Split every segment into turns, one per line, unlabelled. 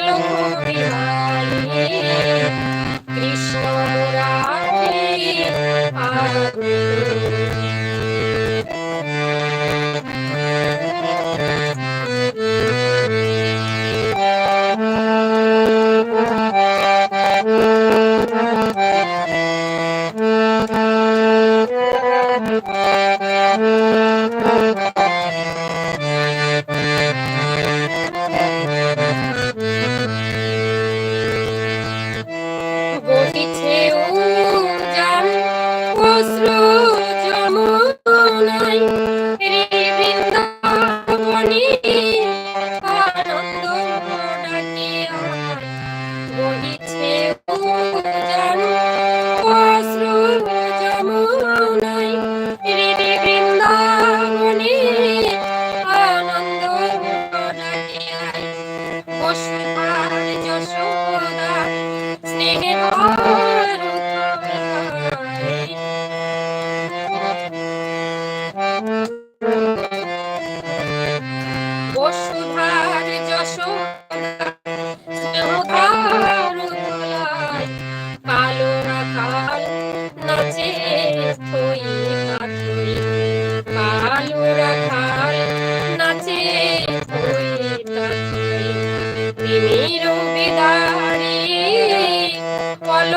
aleluya.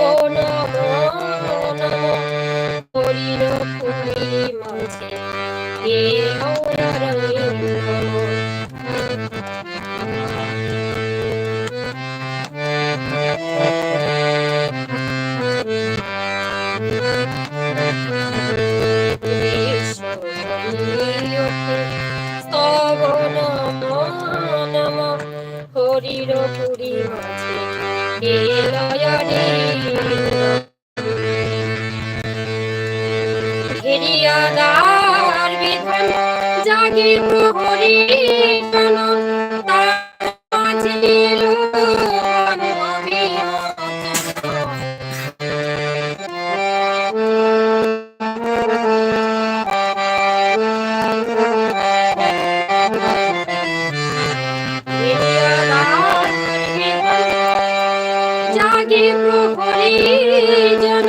স্তবন হরিণ এলয়নে ঘেরিয়াদার বিধান জাগে প্রহরী টান তার প্রহরী যেন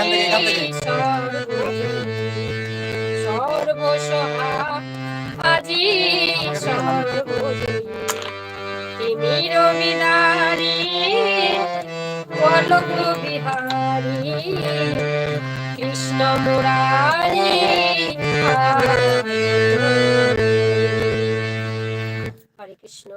আজি সর্বসভা আজি সর্বজয়ী তিমির বিদারি পলক বিহারি কৃষ্ণ।